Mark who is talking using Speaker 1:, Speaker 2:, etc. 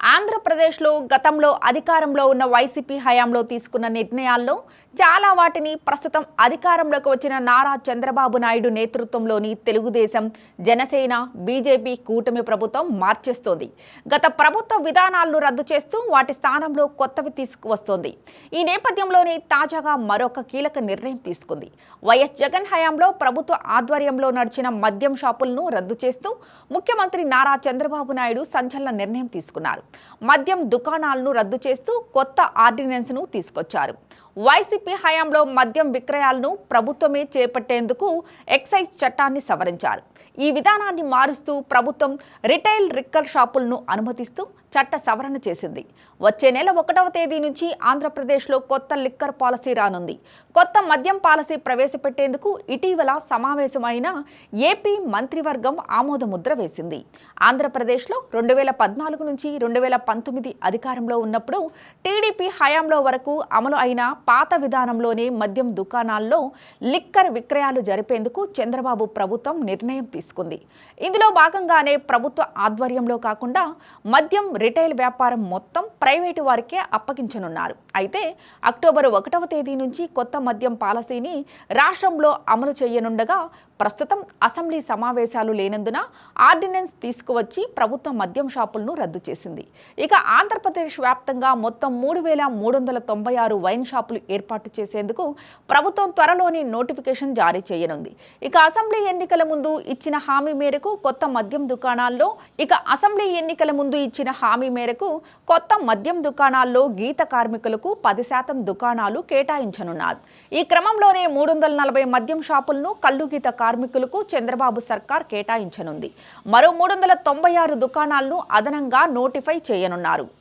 Speaker 1: ఆంధ్రప్రదేశ్లో గతంలో అధికారంలో ఉన్న వైసీపీ హయాంలో తీసుకున్న నిర్ణయాల్లో చాలా వాటిని ప్రస్తుతం అధికారంలోకి వచ్చిన నారా చంద్రబాబు నాయుడు నేతృత్వంలోని తెలుగుదేశం జనసేన బీజేపీ కూటమి ప్రభుత్వం మార్చేస్తోంది. గత ప్రభుత్వ విధానాలను రద్దు చేస్తూ వాటి స్థానంలో కొత్తవి తీసుకువస్తోంది. ఈ నేపథ్యంలోనే తాజాగా మరొక కీలక నిర్ణయం తీసుకుంది. వైఎస్ జగన్ హయాంలో ప్రభుత్వ ఆధ్వర్యంలో నడిచిన మద్యం షాపులను రద్దు చేస్తూ ముఖ్యమంత్రి నారా చంద్రబాబు నాయుడు సంచలన నిర్ణయం తీసుకున్నారు. మద్యం దుకాణాలను రద్దు చేస్తూ కొత్త ఆర్డినెన్స్ను తీసుకొచ్చారు. వైసీపీ హయాంలో మద్యం విక్రయాలను ప్రభుత్వమే చేపట్టేందుకు ఎక్సైజ్ చట్టాన్ని సవరించారు. ఈ విధానాన్ని మారుస్తూ ప్రభుత్వం రిటైల్ రిక్కర్ షాపులను అనుమతిస్తూ చట్ట సవరణ చేసింది. వచ్చే నెల ఒకటవ తేదీ నుంచి ఆంధ్రప్రదేశ్లో కొత్త లిక్కర్ పాలసీ రానుంది. కొత్త మద్యం పాలసీ ప్రవేశపెట్టేందుకు ఇటీవల సమావేశమైన ఏపీ మంత్రివర్గం ఆమోదముద్ర వేసింది. ఆంధ్రప్రదేశ్లో రెండు వేల పద్నాలుగు నుంచి రెండు వేల పంతొమ్మిది అధికారంలో ఉన్నప్పుడు టీడీపీ హయాంలో వరకు అమలు అయిన పాత విధానంలోనే మద్యం దుకాణాల్లో లిక్కర్ విక్రయాలు జరిపేందుకు చంద్రబాబు ప్రభుత్వం నిర్ణయం తీసుకుంది. ఇందులో భాగంగానే ప్రభుత్వ ఆధ్వర్యంలో కాకుండా మద్యం రిటైల్ వ్యాపారం మొత్తం ప్రైవేటు వారికే అప్పగించనున్నారు. అయితే అక్టోబర్ ఒకటవ తేదీ నుంచి కొత్త మద్యం పాలసీని రాష్ట్రంలో అమలు చేయనుండగా ప్రస్తుతం అసెంబ్లీ సమావేశాలు లేనందున ఆర్డినెన్స్ తీసుకువచ్చి ప్రభుత్వం మద్యం షాపులను రద్దు చేసింది. ఇక ఆంధ్రప్రదేశ్ వ్యాప్తంగా మొత్తం మూడు వేల మూడు వందల తొంభై ఆరు వైన్ షాపులు ఏర్పాటు చేసేందుకు ప్రభుత్వం త్వరలోనే నోటిఫికేషన్ జారీ చేయనుంది. ఇక అసెంబ్లీ ఎన్నికల ముందు ఇచ్చిన హామీ మేరకు కొత్త మద్యం దుకాణాల్లో ఇక అసెంబ్లీ ఎన్నికల ముందు ఇచ్చిన హామీ మేరకు కొత్త మద్యం దుకాణాల్లో గీత కార్మికులకు పది శాతం దుకాణాలు కేటాయించనున్నారు. ఈ క్రమంలోనే మూడు వందల నలభై మద్యం షాపులను కల్లుగీత కార్మికులకు చంద్రబాబు సర్కార్ కేటాయించనుంది. మరో మూడు వందల తొంభై ఆరు దుకాణాలను అదనంగా నోటిఫై చేయనున్నారు.